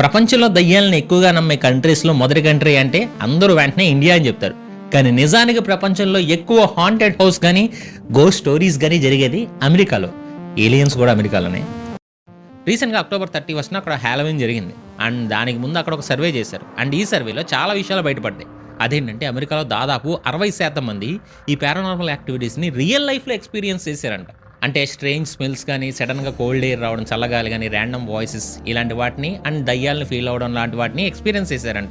ప్రపంచంలో దయ్యాలను ఎక్కువగా నమ్మే కంట్రీస్లో మొదటి కంట్రీ అంటే అందరూ వెంటనే ఇండియా అని చెప్తారు. కానీ నిజానికి ప్రపంచంలో ఎక్కువ హాంటెడ్ హౌస్ కానీ గో స్టోరీస్ కానీ జరిగేది అమెరికాలో. ఏలియన్స్ కూడా అమెరికాలోనే. రీసెంట్గా అక్టోబర్ థర్టీ ఫస్ట్న అక్కడ హ్యాలోవిన్ జరిగింది. అండ్ దానికి ముందు అక్కడ ఒక సర్వే చేశారు. అండ్ ఈ సర్వేలో చాలా విషయాలు బయటపడ్డాయి. అదేంటంటే అమెరికాలో దాదాపు అరవై శాతం మంది ఈ పారానార్మల్ యాక్టివిటీస్ని రియల్ లైఫ్లో ఎక్స్పీరియన్స్ చేశారంట. అంటే స్ట్రేంజ్ స్మెల్స్ కానీ సడన్గా కోల్డ్ ఎయిర్ రావడం చల్లగాలి కానీ ర్యాండమ్ వాయిసెస్ ఇలాంటి వాటిని అండ్ దయ్యాలను ఫీల్ అవ్వడం లాంటి వాటిని ఎక్స్పీరియన్స్ చేశారంట.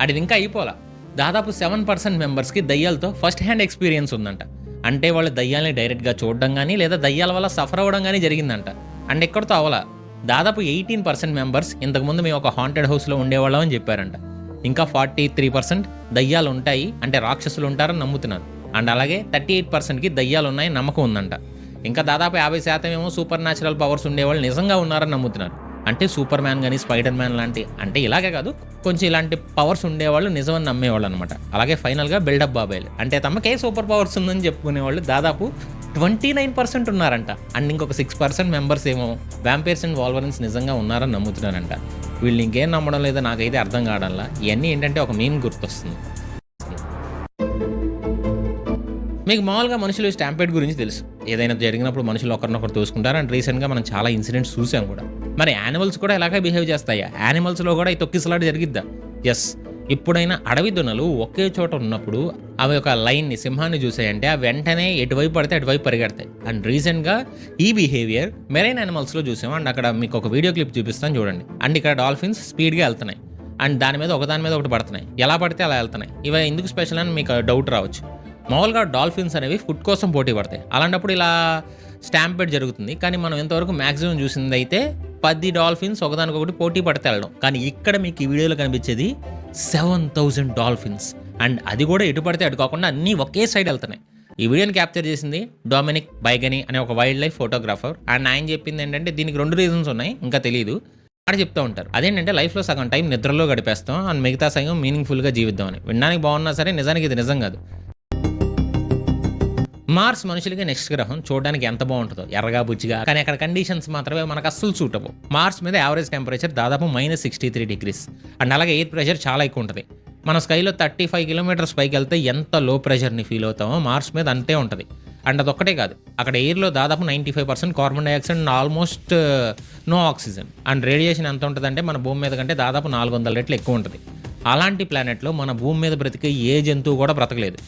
అది ఇంకా అయిపోలా. దాదాపు సెవెన్ పర్సెంట్ మెంబర్స్కి దయ్యాలతో ఫస్ట్ హ్యాండ్ ఎక్స్పీరియన్స్ ఉందంట. అంటే వాళ్ళు దయ్యాలని డైరెక్ట్గా చూడడం కానీ లేదా దయ్యాల వల్ల సఫర్ అవ్వడం కానీ జరిగిందంట. అండ్ ఎక్కడితో అవలా. దాదాపు ఎయిటీన్ పర్సెంట్ మెంబర్స్ ఇంతకుముందు మేము ఒక హాంటెడ్ హౌస్లో ఉండేవాళ్ళం అని చెప్పారంట. ఇంకా ఫార్టీ త్రీ పర్సెంట్ దయ్యాలు ఉంటాయి అంటే రాక్షసులు ఉంటారని నమ్ముతున్నారు అండ్ అలాగే థర్టీ ఎయిట్ పర్సెంట్కి దయ్యాలు ఉన్నాయి నమ్మకం ఉందంట. ఇంకా దాదాపు యాభై శాతం ఏమో సూపర్ న్యాచురల్ పవర్స్ ఉండేవాళ్ళు నిజంగా ఉన్నారని నమ్ముతున్నారు. అంటే సూపర్ మ్యాన్ కానీ స్పైడర్ మ్యాన్ లాంటి అంటే ఇలాగే కాదు కొంచెం ఇలాంటి పవర్స్ ఉండేవాళ్ళు నిజమని నమ్మేవాళ్ళు అనమాట అలాగే ఫైనల్గా బిల్డప్ బాబాయ్లు. అంటే తమకే సూపర్ పవర్స్ ఉందని చెప్పుకునేవాళ్ళు దాదాపు ట్వంటీ నైన్ పర్సెంట్ ఉన్నారంట. అండ్ ఇంకొక సిక్స్ పర్సెంట్ మెంబర్స్ ఏమో వ్యాంపైర్స్ అండ్ వాల్వరెన్స్ నిజంగా ఉన్నారని నమ్ముతున్నారంట. వీళ్ళు ఇంకేం నమ్మడం లేదో నాకైతే అర్థం కావడంలా. ఇవన్నీ ఏంటంటే ఒక మీన్ గుర్తొస్తుంది. మీకు మామూలుగా మనుషులు స్టాంపేడ్ గురించి తెలుసు. ఏదైనా జరిగినప్పుడు మనుషులు ఒకరినొకరు తోసుకుంటారు. అండ్ రీసెంట్గా మనం చాలా ఇన్సిడెంట్స్ చూసాం కూడా. మరి యానిమల్స్ కూడా ఇలాగే బిహేవ్ చేస్తాయా? యానిమల్స్లో కూడా ఈ తొక్కిసలాట జరిగిద్దా? ఎస్ ఇప్పుడైనా అడవి దున్నలు ఒకే చోట ఉన్నప్పుడు అవి ఒక లైన్ని సింహాన్ని చూసాయంటే ఆ వెంటనే ఎటువైపు పడితే అటువైపు పరిగెడతాయి. అండ్ రీసెంట్గా ఈ బిహేవియర్ మెరైన్ యానిమల్స్లో చూసాం. అండ్ అక్కడ మీకు ఒక వీడియో క్లిప్ చూపిస్తాను చూడండి. అండ్ ఇక్కడ డాల్ఫిన్స్ స్పీడ్గా వెళ్తున్నాయి. అండ్ దాని మీద ఒకదాని మీద ఒకటి పడుతున్నాయి. ఎలా పడితే అలా వెళ్తున్నాయి. ఇవి ఎందుకు స్పెషల్ అని మీకు డౌట్ రావచ్చు. మామూలుగా డాల్ఫిన్స్ అనేవి ఫుడ్ కోసం పోటీ పడతాయి. అలాంటప్పుడు ఇలా స్టాంపెడ్ జరుగుతుంది. కానీ మనం ఇంతవరకు మ్యాక్సిమం చూసింది అయితే పది డాల్ఫిన్స్ ఒకదానికొకటి పోటీ పడితే వెళ్ళడం. కానీ ఇక్కడ మీకు ఈ వీడియోలో కనిపించేది సెవెన్ థౌజండ్ డాల్ఫిన్స్. అండ్ అది కూడా ఎటు పడితే అటు కాకుండా అన్నీ ఒకే సైడ్ వెళ్తున్నాయి. ఈ వీడియోని క్యాప్చర్ చేసింది డొమినిక్ బైగని అనే ఒక వైల్డ్ లైఫ్ ఫోటోగ్రాఫర్. అండ్ ఆయన చెప్పింది ఏంటంటే దీనికి రెండు రీజన్స్ ఉన్నాయి. ఇంకా తెలియదు అక్కడ చెప్తూ ఉంటారు. అదేంటంటే లైఫ్లో సగం టైం నిద్రలో గడిపేస్తాం. అండ్ మిగతా సగం మీనింగ్ఫుల్గా జీవిద్దామని వినడానికి బాగున్నా సరే నిజానికి ఇది నిజం కాదు. మార్స్ మనుషులకి నెక్స్ట్ గ్రహం చూడడానికి ఎంత బాగుంటుందో ఎర్రగా బుజ్జిగా. కానీ అక్కడ కండిషన్స్ మాత్రమే మనకు అస్సలు సూట్ అవ్వవు మార్స్ మీద యావరేజ్ టెంపరేచర్ దాదాపు minus sixty three degrees and అలాగే ఎయిర్ ప్రెషర్ చాలా ఎక్కువ ఉంటుంది. మన స్కైలో థర్టీ ఫైవ్ కిలోమీటర్స్ పైకి వెళ్తే ఎంత లో ప్రెషర్ని ఫీల్ అవుతామో మార్స్ మీద అంతే ఉంటుంది. అండ్ అదొక్కటే కాదు అక్కడ ఎయిర్లో దాదాపు ninety five percent carbon dioxide and almost no oxygen and radiation ఎంత ఉంటుందంటే మన భూమి మీద కంటే దాదాపు నాలుగు వందల రెట్లు ఎక్కువ ఉంటుంది. అలాంటి ప్లానెట్లో మన భూమి మీద బ్రతికే ఏ జంతువు కూడా బ్రతకలేదు.